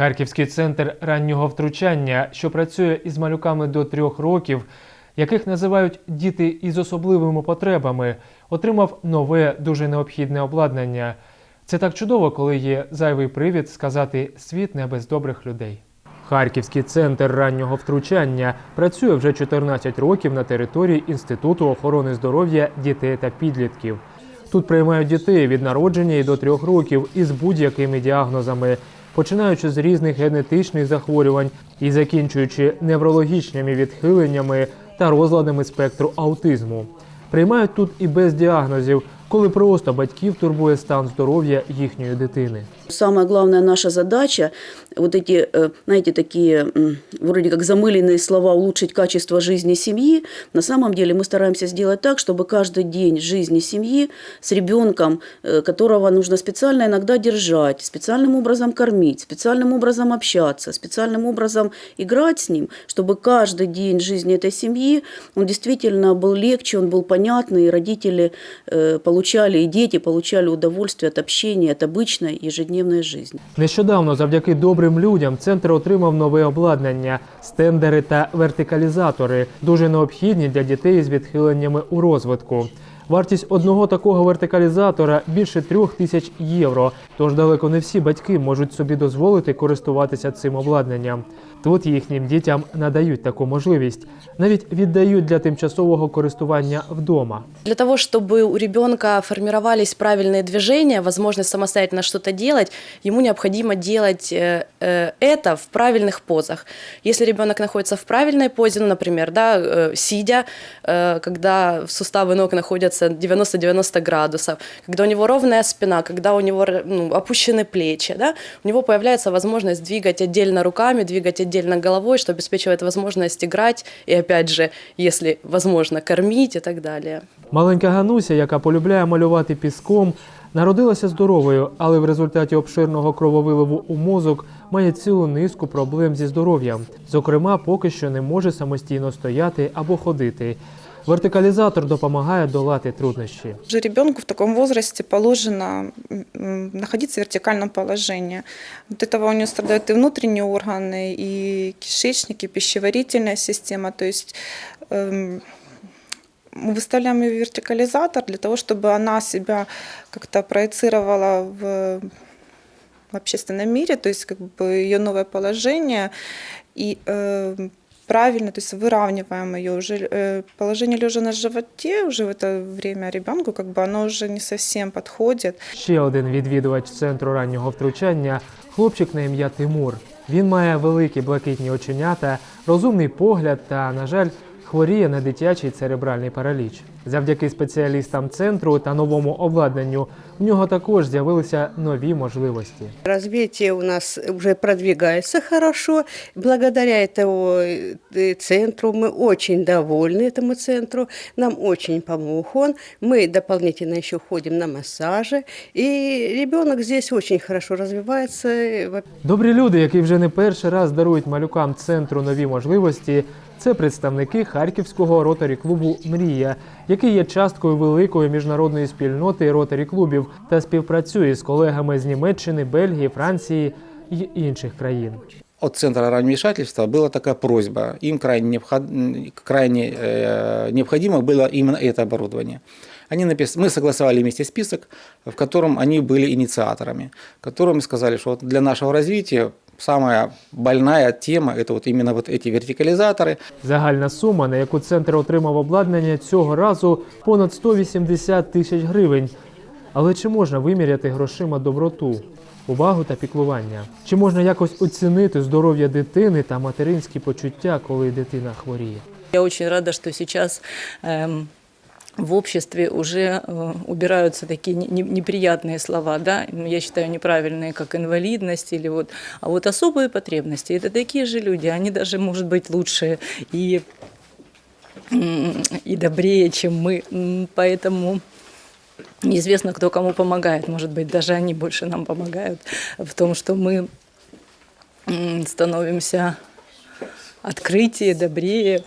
Харківський центр раннього втручання, що працює із малюками до трьох років, яких називають діти із особливими потребами, отримав нове дуже необхідне обладнання. Це так чудово, коли є зайвий привід сказати світ не без добрих людей. Харківський центр раннього втручання працює вже 14 років на території Інституту охорони здоров'я дітей та підлітків. Тут приймають дітей від народження і до трьох років із будь-якими діагнозами, починаючи з різних генетичних захворювань і закінчуючи неврологічними відхиленнями та розладами спектру аутизму. Приймають тут і без діагнозів, коли просто батьків турбує стан здоров'я їхньої дитини. Самая главная наша задача, вот эти, э, знаете, такие м, вроде как замыленные слова улучшить качество жизни семьи, на самом деле мы стараемся сделать так, чтобы каждый день жизни семьи с ребенком, э, которого нужно специально иногда держать, специальным образом кормить, специальным образом общаться, специальным образом играть с ним, чтобы каждый день жизни этой семьи, он действительно был легче, он был понятный, и родители э, получали, і діти, получали удовольствие від общения, від обычной ежедневної жизни. Нещодавно, завдяки добрим людям, центр отримав нове обладнання, стендери та вертикалізатори, дуже необхідні для дітей з відхиленнями у розвитку. Вартість одного такого вертикалізатора більше трьох тисяч євро. Тож далеко не всі батьки можуть собі дозволити користуватися цим обладнанням. Тут їхнім дітям надають таку можливість, навіть віддають для тимчасового користування вдома. Для того, чтобы у ребенка формировались правильные движения, возможность самостоятельно что-то делать, ему необходимо делать э, э, это в правильных позах. Если ребенок находится в правильной позе, ну, например, да, э, сидя, э, когда суставы ног находятся 90-90 градусов, когда у него ровная спина, когда у него ну, опущены плечи, да, у него появляется возможность двигать отдельно руками, двигать отдельно головой, что обеспечивает возможность играть и, опять же, если возможно, кормить и так далее. Маленька Гануся, яка полюбляє малювати піском, народилася здоровою, але в результаті обширного крововиливу у мозок має цілу низку проблем зі здоров'ям. Зокрема, поки що не може самостійно стояти або ходити. Вертикалізатор допомагає долати труднощі. Уже ребенку в таком возрасте положено м, находиться в вертикальном положении. От этого у него страдают и внутренние органы, и кишечник, и пищеварительная система. То есть эм, мы выставляем ее в вертикализатор для того, чтобы она себя как-то проецировала в, в общественном мире, то есть как бы ее новое положение. И э, правильно, то есть выравниваем ее уже э, положение лежа на животе уже в это время ребенку, как бы оно уже не совсем подходит. Ще один відвідувач центру раннього втручання хлопчик на ім'я Тимур. Він має великі блакитні оченята, розумний погляд та, на жаль, хворіє на дитячий церебральний параліч. Завдяки спеціалістам центру та новому обладнанню в нього також з'явилися нові можливості. Развитие у нас уже продвигается хорошо. Благодаря этому э, центру мы очень довольны этому центру. Нам очень помог он. Мы дополнительно еще ходим на массажи. И ребенок здесь очень хорошо развивается. Во- Добрі люди, які вже не перший раз дарують малюкам центру нові можливості, це представники харківського ротарі клубу Мрія, який є часткою великої міжнародної спільноти ротарі клубів та співпрацює з колегами з Німеччини, Бельгії, Франції і інших країн. От Центра раннего вмешательства была такая просьба. Им крайне, необход- крайне э, необходимо было именно это оборудование. Они напис... Мы согласовали вместе список, в котором они были инициаторами, которым сказали, что вот для нашего развития самая больная тема – это вот именно вот эти вертикализаторы, Загальна сума, на яку центр отримав обладнання цього разу понад 180 тисяч гривень. Але чи можна виміряти грошима доброту, увагу та піклування? Чи можна якось оцінити здоров'я дитини та материнські почуття, коли дитина хворіє? Я очень рада, что сейчас эм, в обществе уже э, убираются такие не- не- неприятные слова, да, я считаю неправильные, как инвалидность или вот, а вот особые потребности. Это такие же люди, они даже, может быть, лучше и и добрее, чем мы, поэтому неизвестно, кто кому помогает, может быть, даже они больше нам помогают в том, что мы становимся открытие, добрее,